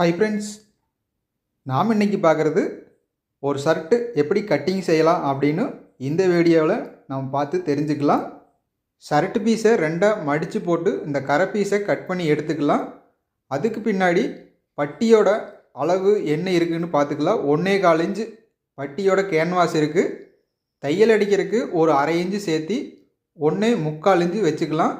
Hi friends நாம் இன்னைக்கு பார்க்குறது ஒரு ஷர்ட்டு எப்படி கட்டிங் செய்யலாம் அப்படின்னு இந்த வீடியோவில் நம்ம பார்த்து தெரிஞ்சுக்கலாம். ஷர்ட் பீஸை ரெண்டாக மடித்து போட்டு இந்த கரை பீஸை கட் பண்ணி எடுத்துக்கலாம். அதுக்கு பின்னாடி பட்டியோட அளவு என்ன இருக்குதுன்னு பார்த்துக்கலாம். ஒன்றே கால் இன்ச்சு பட்டியோட கேன்வாஸ் இருக்குது தையல் அடிக்கிறதுக்கு ஒரு அரை இன்ச்சு சேர்த்து ஒன்றே முக்கால் இன்ச்சு வச்சுக்கலாம்.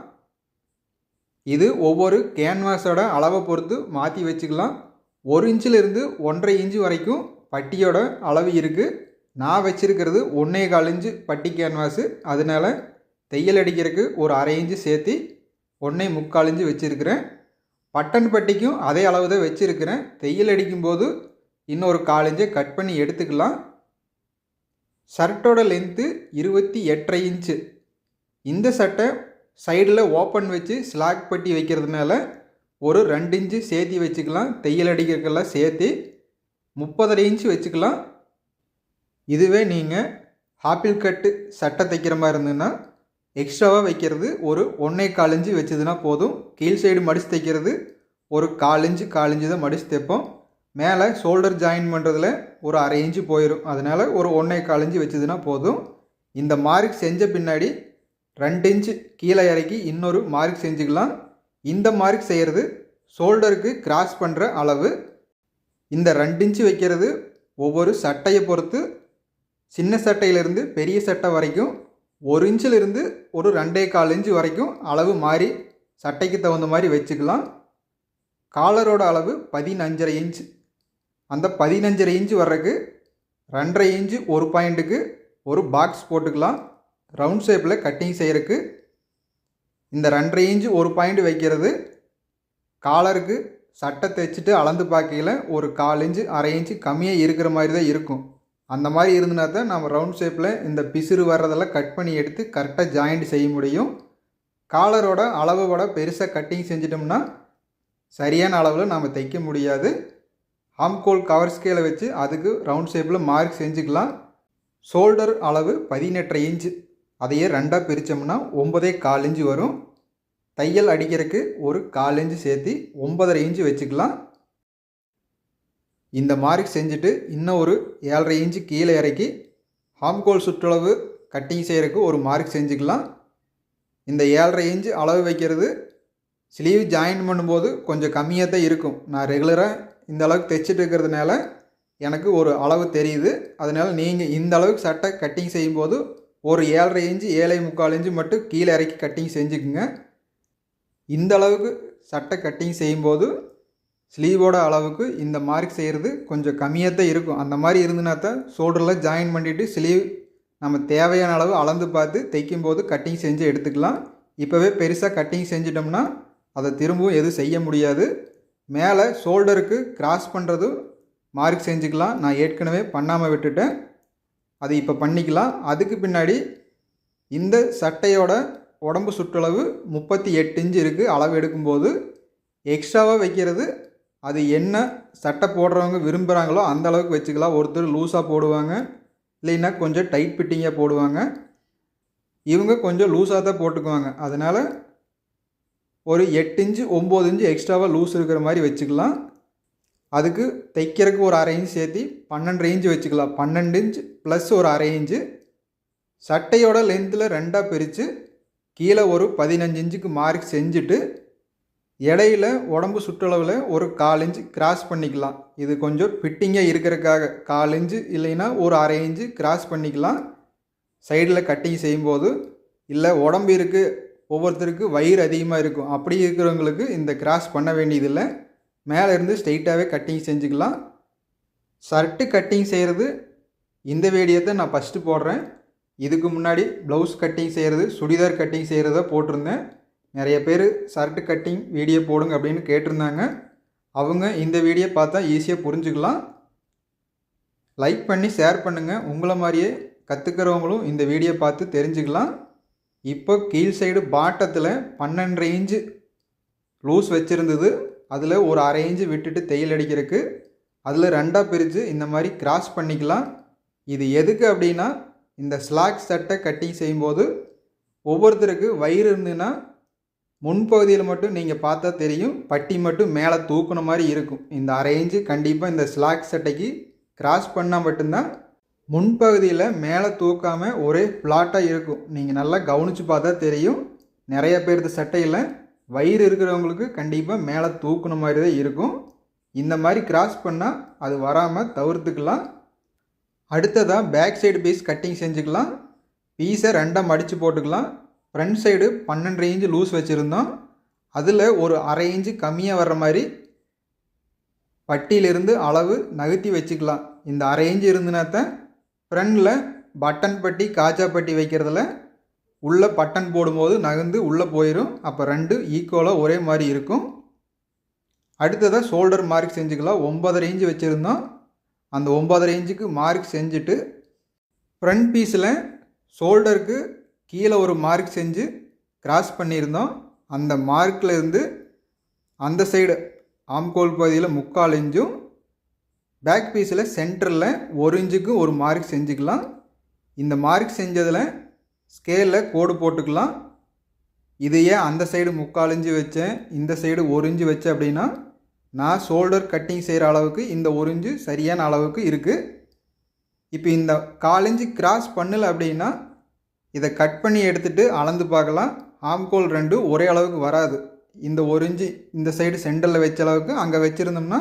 இது ஒவ்வொரு கேன்வாஸோட அளவை பொறுத்து மாற்றி வச்சுக்கலாம். ஒரு இன்ச்சிலிருந்து ஒன்றரை இன்ச்சு வரைக்கும் பட்டியோட அளவு இருக்குது நான் வச்சுருக்கிறது ஒன்றே கால் இன்ச்சு பட்டி கேன்வாஸு அதனால தையல் அடிக்கிறதுக்கு ஒரு அரை இன்ச்சு சேர்த்து ஒன்றே முக்கால் இன்ச்சு வச்சுருக்கிறேன். பட்டன் பட்டிக்கும் அதே அளவு தான் வச்சுருக்கிறேன். தையல் அடிக்கும்போது இன்னொரு கால் இன்ச்சை கட் பண்ணி எடுத்துக்கலாம். ஷர்ட்டோட லென்த்து இருபத்தி எட்டரை இன்ச்சு. இந்த சட்டை சைடில் ஓப்பன் வச்சு ஸ்லாக் பட்டி வைக்கிறதுனால ஒரு ரெண்டு இன்ச்சு சேர்த்தி வச்சுக்கலாம். தையல் அடிக்கிறதுக்கெல்லாம் சேர்த்து முப்பதரை இன்ச்சு வச்சுக்கலாம். இதுவே நீங்கள் ஆப்பிள் கட்டு சட்டை தைக்கிற மாதிரி இருந்ததுன்னா எக்ஸ்ட்ராவாக வைக்கிறது ஒரு ஒன்றே கால் இன்ச்சு வச்சதுன்னா போதும். கீழ் சைடு மடிச்சு தைக்கிறது ஒரு கால் இன்ச்சு கால் இன்ச்சு தான் மடிச்சு தைப்போம். மேலே ஷோல்டர் ஜாயின் பண்ணுறதுல ஒரு அரை இன்ச்சு போயிடும் அதனால் ஒரு ஒன்றே கால் இன்ச்சு வச்சதுன்னா போதும். இந்த மார்க் செஞ்ச பின்னாடி ரெண்டு இன்ச்சு கீழே இறக்கி இன்னொரு மார்க் செஞ்சுக்கலாம். இந்த மார்க் செய்கிறது ஷோல்டருக்கு கிராஸ் பண்ணுற அளவு இந்த ரெண்டு இன்ச்சு வைக்கிறது ஒவ்வொரு சட்டையை பொறுத்து சின்ன சட்டையிலிருந்து பெரிய சட்டை வரைக்கும் ஒரு இன்ச்சிலிருந்து ஒரு ரெண்டே கால் இன்ச்சு வரைக்கும் அளவு மாறி சட்டைக்கு தகுந்த மாதிரி வச்சுக்கலாம். காலரோட அளவு பதினஞ்சரை இன்ச்சு. அந்த பதினஞ்சரை இன்ச்சு வர்றதுக்கு ரெண்டரை இன்ச்சு ஒரு பாயிண்ட்டுக்கு ஒரு பாக்ஸ் போட்டுக்கலாம். ரவுண்ட் ஷேப்பில் கட்டிங் செய்கிறதுக்கு இந்த ரெண்டரை இன்ச்சு ஒரு பாயிண்ட் வைக்கிறது காலருக்கு சட்டை தைச்சிட்டு அளந்து பார்க்கையில் ஒரு கால் இன்ச்சு அரை இன்ச்சு கம்மியாக இருக்கிற மாதிரி தான் இருக்கும். அந்த மாதிரி இருந்தனா தான் நம்ம ரவுண்ட் ஷேப்பில் இந்த பிசுறு வர்றதெல்லாம் கட் பண்ணி எடுத்து கரெக்டாக ஜாயிண்ட் செய்ய முடியும். காலரோட அளவோட பெருசாக கட்டிங் செஞ்சிட்டோம்னா சரியான அளவில் நாம் தைக்க முடியாது. ஹாம்கோல் கவர் ஸ்கேலை வச்சு அதுக்கு ரவுண்ட் ஷேப்பில் மார்க் செஞ்சுக்கலாம். ஷோல்டர் அளவு பதினெட்டரை இன்ச்சு. அதையே ரெண்டாக பிரித்தோம்னா ஒன்பதே கால் இன்ச்சு வரும். தையல் அடிக்கிறதுக்கு ஒரு கால் இன்ச்சு சேர்த்து ஒன்பதரை இன்ச்சு வச்சுக்கலாம். இந்த மாதிரி செஞ்சுட்டு இன்னும் ஒரு ஏழரை இன்ச்சு கீழே இறக்கி ஹாம்கோல் சுற்றளவு கட்டிங் செய்கிறதுக்கு ஒரு மார்க் செஞ்சுக்கலாம். இந்த ஏழரை இன்ச்சு அளவு வைக்கிறது ஸ்லீவ் ஜாயின் பண்ணும்போது கொஞ்சம் கம்மியாக தான் இருக்கும். நான் ரெகுலராக இந்த அளவுக்கு தைச்சிட்டு இருக்கிறதுனால எனக்கு ஒரு அளவு தெரியுது. அதனால் நீங்கள் இந்த அளவுக்கு சட்டை கட்டிங் செய்யும்போது ஒரு ஏழரை இன்ச்சு ஏழை முக்கால் இன்ச்சு மட்டும் கீழே இறக்கி கட்டிங் செஞ்சுக்குங்க. இந்த அளவுக்கு சட்டை கட்டிங் செய்யும்போது ஸ்லீவோட அளவுக்கு இந்த மார்க் செய்கிறது கொஞ்சம் கம்மியாக தான் இருக்கும். அந்த மாதிரி இருந்துனா தான் ஷோல்டரில் ஜாயின் பண்ணிவிட்டு ஸ்லீவ் நம்ம தேவையான அளவு அளந்து பார்த்து தைக்கும்போது கட்டிங் செஞ்சு எடுத்துக்கலாம். இப்போவே பெருசாக கட்டிங் செஞ்சிட்டோம்னா அதை திரும்பவும் எதுவும் செய்ய முடியாது. மேலே ஷோல்டருக்கு கிராஸ் பண்ணுறதும் மார்க் செஞ்சுக்கலாம். நான் ஏற்கனவே பண்ணாமல் விட்டுட்டேன். அது இப்போ பண்ணிக்கலாம். அதுக்கு பின்னாடி இந்த சட்டையோட உடம்பு சுற்றளவு முப்பத்தி எட்டு இன்ச்சு இருக்குது அளவு எடுக்கும்போது எக்ஸ்ட்ராவாக வைக்கிறது அது என்ன சட்டை போடுறவங்க விரும்புகிறாங்களோ அந்த அளவுக்கு வச்சுக்கலாம். ஒருத்தர் லூஸாக போடுவாங்க இல்லைன்னா கொஞ்சம் டைட் ஃபிட்டிங்காக போடுவாங்க. இவங்க கொஞ்சம் லூஸாக தான் போட்டுக்குவாங்க. அதனால் ஒரு எட்டு இன்ச்சு ஒம்பது இன்ச்சு எக்ஸ்ட்ராவாக லூஸ் இருக்கிற மாதிரி வச்சுக்கலாம். அதுக்கு தைக்கிறதுக்கு ஒரு அரை இன்ச் சேர்த்து பன்னெண்டு இன்ச்சு வச்சுக்கலாம். பன்னெண்டு இன்ச் ப்ளஸ் ஒரு அரை இன்ச்சு சட்டையோட லென்த்தில் ரெண்டாக பிரித்து கீழே ஒரு பதினஞ்சு இன்ச்சுக்கு மார்க் செஞ்சுட்டு இடையில உடம்பு சுற்றளவில் ஒரு கால் இன்ச்சு கிராஸ் பண்ணிக்கலாம். இது கொஞ்சம் ஃபிட்டிங்காக இருக்கிறதுக்காக. கால் இன்ச்சு இல்லைன்னா ஒரு அரை இன்ச்சு கிராஸ் பண்ணிக்கலாம். சைடில் கட்டிங் செய்யும்போது இல்லை உடம்பு இருக்குது ஒவ்வொருத்தருக்கு வயிறு அதிகமாக இருக்கும். அப்படி இருக்கிறவங்களுக்கு இந்த கிராஸ் பண்ண வேண்டியதில்லை. மேலே இருந்து ஸ்ட்ரெயிட்டாகவே கட்டிங் செஞ்சுக்கலாம். ஷர்ட்டு கட்டிங் செய்கிறது இந்த வீடியோத்தை நான் ஃபஸ்ட்டு போடுறேன். இதுக்கு முன்னாடி ப்ளவுஸ் கட்டிங் செய்கிறது சுடிதார் கட்டிங் செய்கிறத போட்டிருந்தேன். நிறைய பேர் ஷர்ட்டு கட்டிங் வீடியோ போடுங்க அப்படின்னு கேட்டிருந்தாங்க. அவங்க இந்த வீடியோ பார்த்தா ஈஸியாக புரிஞ்சுக்கலாம். லைக் பண்ணி ஷேர் பண்ணுங்கள் உங்களை மாதிரியே கற்றுக்கிறவங்களும் இந்த வீடியோ பார்த்து தெரிஞ்சுக்கலாம். இப்போ கீழ் சைடு பாட்டத்தில் பன்னெண்டு இன்ச்சு லூஸ் வச்சுருந்தது. அதில் ஒரு அரை இன்ச்சு விட்டுட்டு தையல் அடிக்கிறதுக்கு. அதில் ரெண்டாக பிரித்து இந்த மாதிரி கிராஸ் பண்ணிக்கலாம். இது எதுக்கு அப்படின்னா இந்த ஸ்லாக் சட்டை கட்டிங் செய்யும்போது ஒவ்வொருத்தருக்கு வயிறு இருந்துன்னா முன்பகுதியில் மட்டும் நீங்கள் பார்த்தா தெரியும் பட்டி மட்டும் மேலே தூக்குன மாதிரி இருக்கும். இந்த அரேஞ்சு கண்டிப்பாக இந்த ஸ்லாக் சட்டைக்கு கிராஸ் பண்ணால் மட்டும்தான் முன்பகுதியில் மேலே தூக்காமல் ஒரே ஃப்ளாட்டாக இருக்கும். நீங்கள் நல்லா கவனித்து பார்த்தா தெரியும். நிறைய பேர்த்து சட்டையில் வயிறு இருக்கிறவங்களுக்கு கண்டிப்பாக மேலே தூக்குன மாதிரி தான் இருக்கும். இந்த மாதிரி கிராஸ் பண்ணால் அது வராமல் தவிர்த்துக்கலாம். அடுத்ததாக பேக் சைடு பீஸ் கட்டிங் செஞ்சுக்கலாம். பீஸை ரெண்டாக மடித்து போட்டுக்கலாம். ஃப்ரண்ட் சைடு பன்னெண்டு இன்ச்சு லூஸ் வச்சுருந்தோம். அதில் ஒரு அரை இன்ச்சு கம்மியாக வர்ற மாதிரி பட்டியிலிருந்து அளவு நகர்த்தி வச்சுக்கலாம். இந்த அரை இன்ச்சு இருந்துனா தான் ஃப்ரண்டில் பட்டன் பட்டி காஜா பட்டி வைக்கிறதுல உள்ளே பட்டன் போடும்போது நகர்ந்து உள்ளே போயிடும் அப்போ ரெண்டு ஈக்குவலாக ஒரே மாதிரி இருக்கும். அடுத்ததாக ஷோல்டர் மார்க் செஞ்சுக்கலாம். ஒம்பதரை இன்ச்சு வச்சுருந்தோம். அந்த ஒம்பதரை இன்ச்சுக்கு மார்க் செஞ்சுட்டு ஃப்ரண்ட் பீஸில் ஷோல்டருக்கு கீழே ஒரு மார்க் செஞ்சு கிராஸ் பண்ணியிருந்தோம். அந்த மார்க்கில் இருந்து அந்த சைடு ஆம்கோல் பகுதியில் முக்கால் இன்ச்சும் பேக் பீஸில் சென்டரில் ஒரு இன்ச்சுக்கு ஒரு மார்க் செஞ்சுக்கலாம். இந்த மார்க் செஞ்சதில் ஸ்கேலில் கோடு போட்டுக்கலாம். இது ஏன் அந்த சைடு முக்கால் இன்ச்சு வச்சேன். இந்த சைடு ஒரு இன்ச்சு வச்சேன் அப்படின்னா நான் ஷோல்டர் கட்டிங் செய்கிற அளவுக்கு இந்த ஒரு இன்ச்சு சரியான அளவுக்கு இருக்குது இப்போ இந்த கால் கிராஸ் பண்ணலை அப்படின்னா இதை கட் பண்ணி எடுத்துகிட்டு அளந்து பார்க்கலாம். ஆம்கோல் ரெண்டு ஒரே அளவுக்கு வராது. இந்த ஒரு இன்ச்சு இந்த சைடு சென்டரில் வச்ச அளவுக்கு அங்கே வச்சுருந்தோம்னா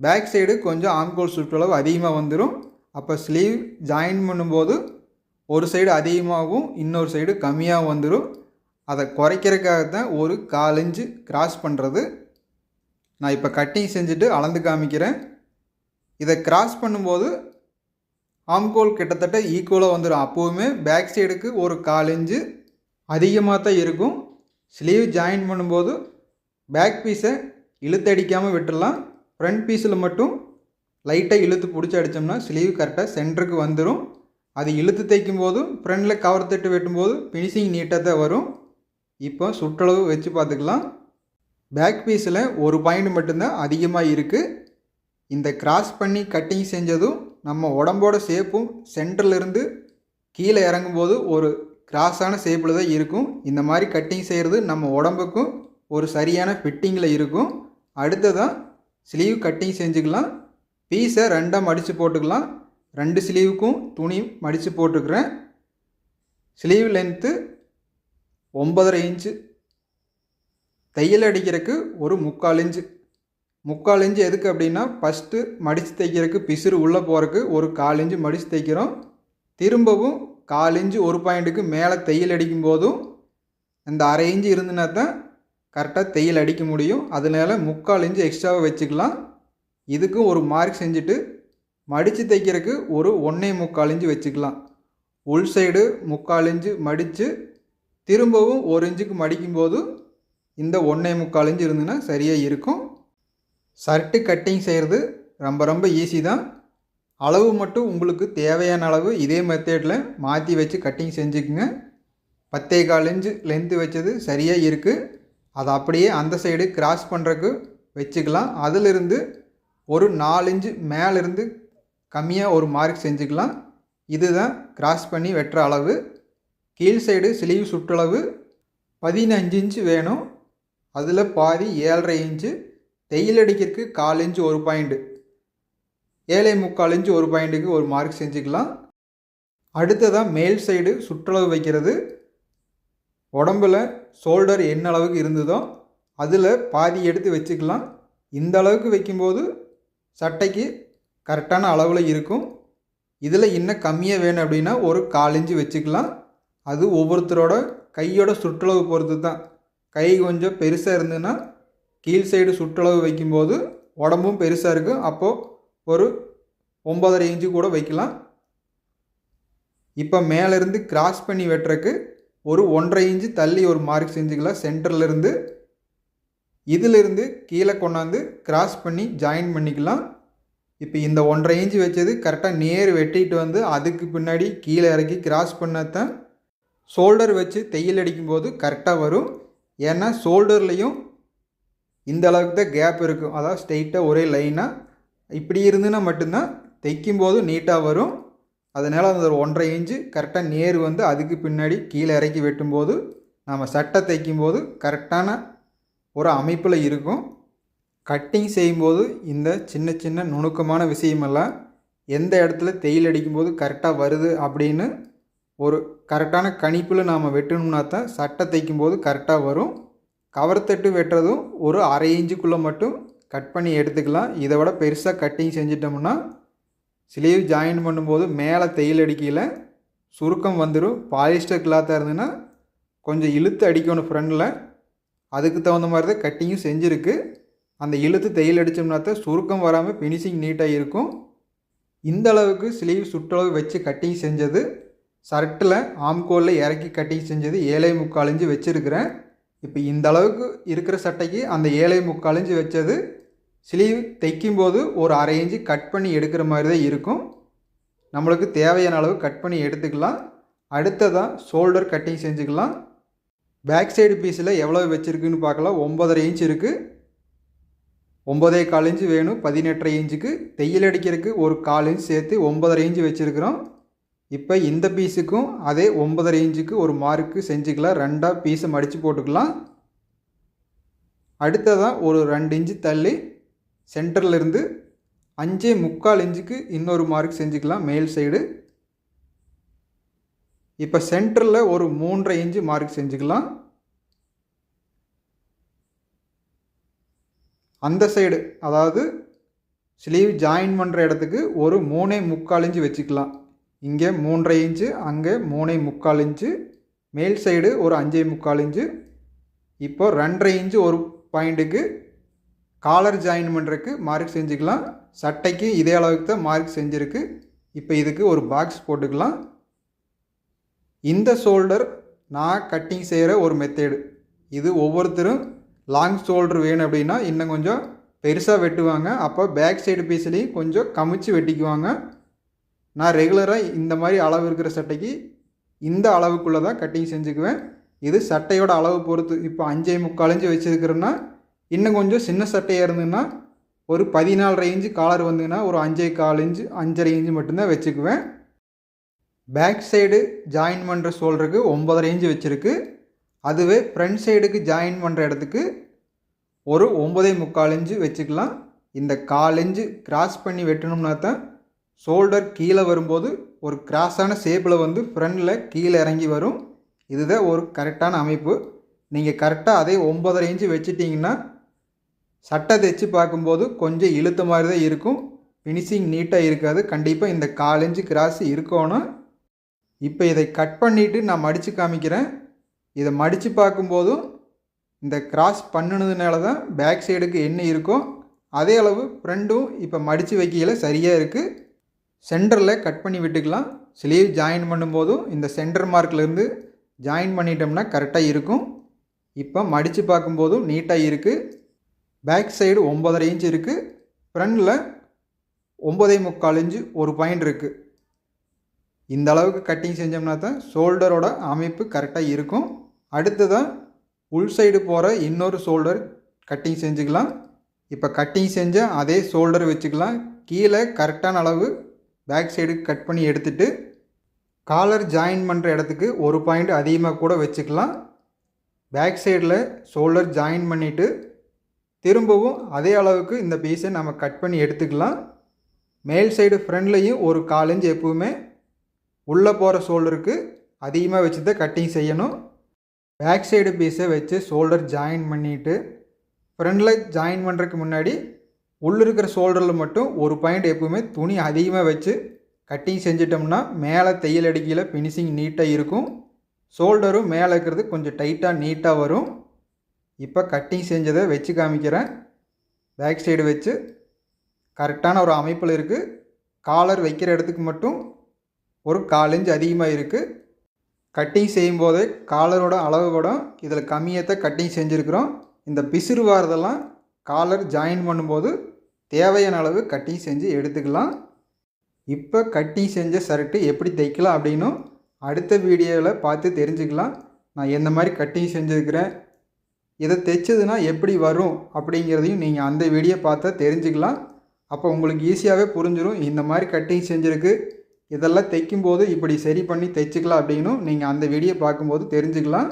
பேக் சைடு கொஞ்சம் ஆம்கோல் சுற்றளவு அதிகமாக வந்துடும் அப்போ ஸ்லீவ் ஜாயின் பண்ணும்போது ஒரு சைடு அதிகமாகவும் இன்னொரு சைடு கம்மியாக வந்துடும் அதை குறைக்கிறதுக்காக தான் ஒரு காலஞ்சு கிராஸ் பண்ணுறது நான் இப்போ கட்டிங் செஞ்சுட்டு அளந்து காமிக்கிறேன். இதை கிராஸ் பண்ணும்போது ஆம்கோல் கிட்டத்தட்ட ஈக்குவலாக வந்துடும் அப்போவுமே பேக் சைடுக்கு ஒரு கால் இன்ச்சு அதிகமாக தான் இருக்கும். ஸ்லீவ் ஜாயின் பண்ணும்போது பேக் பீஸை இழுத்தடிக்காமல் விட்டுடலாம் ஃப்ரண்ட் பீஸில் மட்டும் லைட்டாக இழுத்து பிடிச்சி அடித்தோம்னா ஸ்லீவ் கரெக்டாக சென்டருக்கு வந்துடும் அது இழுத்து தைக்கும் போதும் ஃப்ரண்டில் கவர் தட்டு வெட்டும்போது ஃபினிஷிங் நீட்டாக தான் வரும். இப்போ சுற்றளவு வச்சு பார்த்துக்கலாம். பேக் பீஸில் ஒரு பாயிண்ட் மட்டும்தான் அதிகமாக இருக்குது இந்த கிராஸ் பண்ணி கட்டிங் செஞ்சதும் நம்ம உடம்போட ஷேப்பும் சென்டர்லேருந்து கீழே இறங்கும்போது ஒரு கிராஸான ஷேப்பில் தான் இருக்கும். இந்த மாதிரி கட்டிங் செய்கிறது நம்ம உடம்புக்கும் ஒரு சரியான ஃபிட்டிங்கில் இருக்கும். அடுத்ததாக ஸ்லீவ் கட்டிங் செஞ்சுக்கலாம். பீஸை ரெண்டாக மடித்து போட்டுக்கலாம். ரெண்டு ஸ்லீவுக்கும் துணி மடித்து போட்டுக்கிறேன். ஸ்லீவ் லென்த்து ஒம்பதரை இன்ச்சு தையல் அடிக்கிறதுக்கு ஒரு முக்கால் இன்ச்சு முக்கால் இன்ச்சு எதுக்கு அப்படின்னா ஃபஸ்ட்டு மடித்து தைக்கிறதுக்கு பிசுறு உள்ளே போகிறதுக்கு ஒரு கால் இன்ச்சு மடித்து தைக்கிறோம். திரும்பவும் கால் இன்ச்சு ஒரு பாயிண்ட்டுக்கு மேலே தையல் அடிக்கும் போதும் இந்த அரை இன்ச்சு இருந்துனா தான் கரெக்டாக தையல் அடிக்க முடியும். அதனால முக்கால் இன்ச்சு எக்ஸ்ட்ராவாக வச்சுக்கலாம். இதுக்கும் ஒரு மார்க் செஞ்சுட்டு மடித்து தைக்கிறதுக்கு ஒரு ஒன்றே முக்கால் இன்ச்சு வச்சுக்கலாம். உள் சைடு முக்கால் இன்ச்சு மடித்து திரும்பவும் ஒரு இன்ச்சுக்கு மடிக்கும்போது இந்த ஒன்றே முக்கால் இன்ச்சு இருந்ததுன்னா சரியாக இருக்கும். ஷர்ட்டு கட்டிங் செய்கிறது ரொம்ப ரொம்ப ஈஸி தான். அளவு மட்டும் உங்களுக்கு தேவையான அளவு இதே மெத்தேடில் மாற்றி வச்சு கட்டிங் செஞ்சுக்குங்க. பத்தே கால் இன்ச்சு லென்த்து வச்சது சரியாக இருக்குது அதை அப்படியே அந்த சைடு கிராஸ் பண்ணுறக்கு வச்சுக்கலாம். அதிலிருந்து ஒரு நாலு இன்ச்சு மேலேருந்து கம்மியாக ஒரு மார்க் செஞ்சுக்கலாம். இதுதான் கிராஸ் பண்ணி வெட்டுற அளவு. கீழ் சைடு ஸ்லீவ் சுற்றளவு பதினஞ்சு இன்ச்சு வேணும். அதில் பாதி ஏழரை இன்ச்சு தையல் அடிக்கிறதுக்கு கால் இன்ச்சு ஒரு பாயிண்ட்டு ஏழை முக்கால் இன்ச்சு ஒரு பாயிண்ட்டுக்கு ஒரு மார்க் செஞ்சுக்கலாம். அடுத்ததாக மேல் சைடு சுற்றளவு வைக்கிறது. உடம்பில் ஷோல்டர் என்ன அளவுக்கு இருந்ததோ அதில் பாதி எடுத்து வச்சுக்கலாம். இந்த அளவுக்கு வைக்கும்போது சட்டைக்கு கரெக்டான அளவில் இருக்கும். இதில் இன்னும் கம்மியாக வேணும் அப்படின்னா ஒரு கால் இன்ச்சு வச்சுக்கலாம். அது ஒவ்வொருத்தரோட கையோட சுற்றளவு பொறுத்து தான் கை கொஞ்சம் பெருசாக இருந்ததுன்னா கீழ் சைடு சுற்றளவு வைக்கும்போது உடம்பும் பெருசாக இருக்கும். அப்போது ஒரு ஒம்பதரை இன்ச்சு கூட வைக்கலாம். இப்போ மேலேருந்து கிராஸ் பண்ணி வெட்டுறக்கு ஒரு ஒன்றரை இன்ச்சு தள்ளி ஒரு மார்க் செஞ்சுக்கலாம். சென்டர்லேருந்து இதிலிருந்து கீழே கொண்டாந்து கிராஸ் பண்ணி ஜாயின் பண்ணிக்கலாம். இப்போ இந்த ஒன்றரை இன்ச்சு வச்சது கரெக்டாக நேர் வெட்டிட்டு வந்து அதுக்கு பின்னாடி கீழே இறக்கி கிராஸ் பண்ணத்தான் ஷோல்டர் வச்சு தையல் அடிக்கும்போது கரெக்டாக வரும். ஏன்னா ஷோல்டர்லேயும் இந்த அளவுக்கு தான் கேப் இருக்கும் அதாவது ஸ்ட்ரெயிட்டாக ஒரே லைனாக இப்படி இருந்துன்னா மட்டும்தான் தைக்கும்போது நீட்டாக வரும். அதனால் அந்த ஒரு ஒன்றரை இன்ச்சு கரெக்டாக நேர் வந்து அதுக்கு பின்னாடி கீழே இறக்கி வெட்டும்போது நம்ம சட்டை தைக்கும்போது கரெக்டான ஒரு அமைப்பில் இருக்கும். கட்டிங் செய்யும்போது இந்த சின்ன சின்ன நுணுக்கமான விஷயமெல்லாம் எந்த இடத்துல தையல் அடிக்கும்போது கரெக்டாக வருது அப்படின்னு ஒரு கரெக்டான கணிப்பில் நாம் வெட்டணும்னா தான் சட்டை தைக்கும்போது கரெக்டாக வரும். கவர் தட்டு வெட்டுறதும் ஒரு அரை இன்ச்சுக்குள்ளே மட்டும் கட் பண்ணி எடுத்துக்கலாம். இதை விட பெருசாக கட்டிங் செஞ்சிட்டோம்னா ஸ்லீவ் ஜாயின் பண்ணும்போது மேலே தையல் அடிக்கையில் சுருக்கம் வந்துடும் பாலிஸ்டர் கிளாத்தாக இருந்ததுன்னா கொஞ்சம் இழுத்து அடிக்கணும் ஃப்ரண்டில் அதுக்கு தகுந்த மாதிரி தான் கட்டிங்கும் செஞ்சுருக்கு. அந்த இழுத்து தையல் அடித்தோம்னா தான் சுருக்கம் வராமல் ஃபினிஷிங் நீட்டாக இருக்கும். இந்த அளவுக்கு ஸ்லீவ் சுற்றளவு வச்சு கட்டிங் செஞ்சது. ஷர்ட்டில் ஆம்கோலில் இறக்கி கட்டிங் செஞ்சது ஏழை முக்கால் இஞ்சு வச்சுருக்கிறேன். இப்போ இந்த அளவுக்கு இருக்கிற சட்டைக்கு அந்த ஏழை முக்கால் இஞ்சு வச்சது ஸ்லீவ் தைக்கும்போது ஒரு அரை இஞ்சு கட் பண்ணி எடுக்கிற மாதிரி தான் இருக்கும். நம்மளுக்கு தேவையான அளவு கட் பண்ணி எடுத்துக்கலாம். அடுத்ததாக ஷோல்டர் கட்டிங் செஞ்சுக்கலாம். பேக் சைடு பீஸில் எவ்வளோ வச்சுருக்குன்னு பார்க்கலாம். ஒம்பதரை இன்ச் இருக்குது ஒம்பதே கால் இன்ச்சு வேணும். பதினெட்டரை இன்ச்சுக்கு தையல் அடிக்கிறதுக்கு ஒரு கால் இன்ச் சேர்த்து ஒம்பதரை இன்ச்சு வச்சுருக்குறோம். இப்போ இந்த பீஸுக்கும் அதே ஒன்பதரை இன்ச்சுக்கு ஒரு மார்க்கு செஞ்சுக்கலாம். ரெண்டாக பீஸை மடித்து போட்டுக்கலாம். அடுத்ததாக ஒரு ரெண்டு இன்ச்சு தள்ளி சென்டர்லேருந்து அஞ்சே முக்கால் இன்ச்சுக்கு இன்னொரு மார்க் செஞ்சுக்கலாம் மேல் சைடு இப்போ சென்டரில் ஒரு மூன்றரை இன்ச்சு மார்க் செஞ்சுக்கலாம். அந்த சைடு அதாவது ஸ்லீவ் ஜாயின் பண்ணுற இடத்துக்கு ஒரு மூணே முக்கால் இன்ச்சு வச்சுக்கலாம். இங்கே மூன்றரை இன்ச்சு அங்கே மூணை முக்கால் இன்ச்சு மேல் சைடு ஒரு அஞ்சே முக்கால் இன்ச்சு. இப்போ ரெண்டரை இன்ச்சு ஒரு பாயிண்ட்டுக்கு காலர் ஜாயின் பண்ணுறதுக்கு மார்க் செஞ்சுக்கலாம். சட்டைக்கு இதே அளவுக்கு தான் மார்க் செஞ்சுருக்கு. இப்போ இதுக்கு ஒரு பாக்ஸ் போட்டுக்கலாம். இந்த ஷோல்டர் நான் கட்டிங் செய்கிற ஒரு மெத்தேடு இது ஒவ்வொருத்தரும் லாங் ஷோல்டர் வேணும் அப்படின்னா இன்னும் கொஞ்சம் பெருசாக வெட்டுவாங்க. அப்போ பேக் சைடு பீஸ்லேயும் கொஞ்சம் கமிச்சு வெட்டிக்குவாங்க. நான் ரெகுலராக இந்த மாதிரி அளவு இருக்கிற சட்டைக்கு இந்த அளவுக்குள்ளே தான் கட்டிங் செஞ்சுக்குவேன். இது சட்டையோட அளவு பொறுத்து இப்போ அஞ்சே முக்கால் இஞ்சு வச்சுருக்கிறேன்னா இன்னும் கொஞ்சம் சின்ன சட்டையாக இருந்ததுன்னா ஒரு பதினாலரை இன்ச்சு காலர் வந்ததுன்னா ஒரு அஞ்சே கால் இன்ச்சு அஞ்சரை இன்ச்சு மட்டும்தான் வச்சுக்குவேன். பேக் சைடு ஜாயின் பண்ணுற சோல்ருக்கு ஒம்பதரை இன்ச்சு வச்சுருக்கு. அதுவே ஃப்ரண்ட் சைடுக்கு ஜாயின் பண்ணுற இடத்துக்கு ஒரு ஒம்பதே முக்கால் இன்ச்சு வச்சுக்கலாம். இந்த கால் இன்ச்சு கிராஸ் பண்ணி வெட்டணும்னா தான் ஷோல்டர் கீழே வரும்போது ஒரு கிராஸான ஷேப்பில் வந்து ஃப்ரண்டில் கீழே இறங்கி வரும். இதுதான் ஒரு கரெக்டான அமைப்பு. நீங்கள் கரெக்டாக அதே ஒம்பதரை இன்ச்சு வச்சுட்டிங்கன்னா சட்டை தைச்சு பார்க்கும்போது கொஞ்சம் இழுத்த மாதிரி தான் இருக்கும். ஃபினிஷிங் நீட்டாக இருக்காது. கண்டிப்பாக இந்த கால் இன்ச்சு கிராஸ் இருக்கணும். இப்போ இதை கட் பண்ணிவிட்டு நான் மடித்து காமிக்கிறேன். இதை மடித்து பார்க்கும்போதும் இந்த கிராஸ் பண்ணினதுனால தான் பேக் சைடுக்கு என்ன இருக்கோ அதே அளவு ஃப்ரெண்டும் இப்போ மடித்து வைக்கையில் சரியாக இருக்குது சென்டரில் கட் பண்ணி விட்டுக்கலாம். ஸ்லீவ் ஜாயின் பண்ணும்போதும் இந்த சென்டர் மார்க்லேருந்து ஜாயின் பண்ணிட்டோம்னா கரெக்டாக இருக்கும். இப்போ மடித்து பார்க்கும்போதும் நீட்டாக இருக்குது பேக் சைடு ஒம்பதரை இன்ச் இருக்குது ஃப்ரண்டில் ஒம்பதே முக்கால் இன்ச்சு ஒரு பாயிண்ட் இருக்குது இந்த அளவுக்கு கட்டிங் செஞ்சோம்னா தான் ஷோல்டரோட அமைப்பு கரெக்டாக இருக்கும். அடுத்ததாக உள் சைடு போகிற இன்னொரு ஷோல்டர் கட்டிங் செஞ்சுக்கலாம். இப்போ கட்டிங் செஞ்ச அதே ஷோல்டர் வச்சுக்கலாம். கீழே கரெக்டான அளவு பேக் சைடு கட் பண்ணி எடுத்துட்டு காலர் ஜாயின் பண்ணுற இடத்துக்கு ஒரு பாயிண்ட் அதிகமாக கூட வச்சுக்கலாம். பேக் சைடில் ஷோல்டர் ஜாயின் பண்ணிவிட்டு திரும்பவும் அதே அளவுக்கு இந்த பீஸை நம்ம கட் பண்ணி எடுத்துக்கலாம். மேல் சைடு ஃப்ரண்ட்லேயும் ஒரு காலஞ்சு எப்பவுமே உள்ளே போகிற ஷோல்டருக்கு அதிகமாக வச்சு தான் கட்டிங் செய்யணும். பேக் சைடு பீஸை வச்சு ஷோல்டர் ஜாயின் பண்ணிவிட்டு ஃப்ரண்டில் ஜாயின் பண்ணுறதுக்கு முன்னாடி உள்ளே இருக்கிற ஷோல்டரில் மட்டும் ஒரு பாயிண்ட் எப்பவுமே துணி அதிகமாக வச்சு கட்டிங் செஞ்சிட்டோம்னா மேலே தையல் அடிக்கையில் ஃபினிஷிங் நீட்டாக இருக்கும். ஷோல்டரும் மேலே இருக்கிறது கொஞ்சம் டைட்டாக நீட்டாக வரும். இப்போ கட்டிங் செஞ்சதை வச்சு காமிக்கிறேன். பேக் சைடு வச்சு கரெக்டான ஒரு அமைப்பில் இருக்குது காலர் வைக்கிற இடத்துக்கு மட்டும் ஒரு கால் இன்ச் அதிகமாக இருக்குது கட்டிங் செய்யும்போதே காலரோட அளவு படம் இதில் கம்மியத்தை கட்டிங் செஞ்சுருக்குறோம். இந்த பிசுறு வாரதெல்லாம் காலர் ஜாயின் பண்ணும்போது தேவையான அளவு கட்டிங் செஞ்சு எடுத்துக்கலாம். இப்போ கட்டிங் செஞ்ச ஷர்ட்டு எப்படி தைக்கலாம் அப்படின்னும் அடுத்த வீடியோவில் பார்த்து தெரிஞ்சுக்கலாம். நான் எந்த மாதிரி கட்டிங் செஞ்சுருக்கிறேன் இதை தைச்சதுன்னா எப்படி வரும் அப்படிங்கிறதையும் நீங்கள் அந்த வீடியோ பார்த்தா தெரிஞ்சுக்கலாம். அப்போ உங்களுக்கு ஈஸியாகவே புரிஞ்சிடும் இந்த மாதிரி கட்டிங் செஞ்சுருக்கு இதெல்லாம் தைக்கும்போது இப்படி சரி பண்ணி தைச்சிக்கலாம் அப்படின்னும் நீங்கள் அந்த வீடியோ பார்க்கும்போது தெரிஞ்சுக்கலாம்.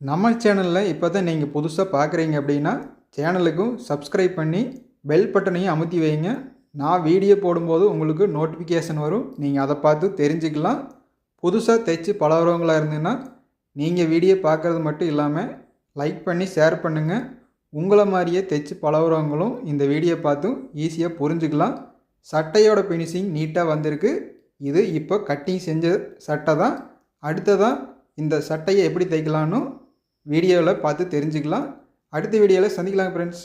நம்ம சேனலில் இப்போ தான் நீங்கள் புதுசாக பார்க்குறீங்க அப்படின்னா சேனலுக்கும் சப்ஸ்கிரைப் பண்ணி பெல் பட்டனையும் அமுத்தி வைங்க. நான் வீடியோ போடும்போது உங்களுக்கு நோட்டிஃபிகேஷன் வரும். நீங்கள் அதை பார்த்து தெரிஞ்சுக்கலாம். புதுசாக தைச்சு பழகிறவங்களாக இருந்தீங்கன்னா நீங்கள் வீடியோ பார்க்குறது மட்டும் இல்லாமல் லைக் பண்ணி ஷேர் பண்ணுங்கள் உங்களை மாதிரியே தைச்சு பழகிறவங்களும் இந்த வீடியோ பார்த்தும் ஈஸியாக புரிஞ்சுக்கலாம். சட்டையோட ஃபினிஷிங் நீட்டாக வந்திருக்கு. இது இப்போ கட்டிங் செஞ்ச சட்டை தான். அடுத்ததான் இந்த சட்டையை எப்படி தைக்கலான்னு வீடியோவில் பார்த்து தெரிஞ்சுக்கலாம். அடுத்த வீடியோவில் சந்திக்கலாம் ஃப்ரெண்ட்ஸ்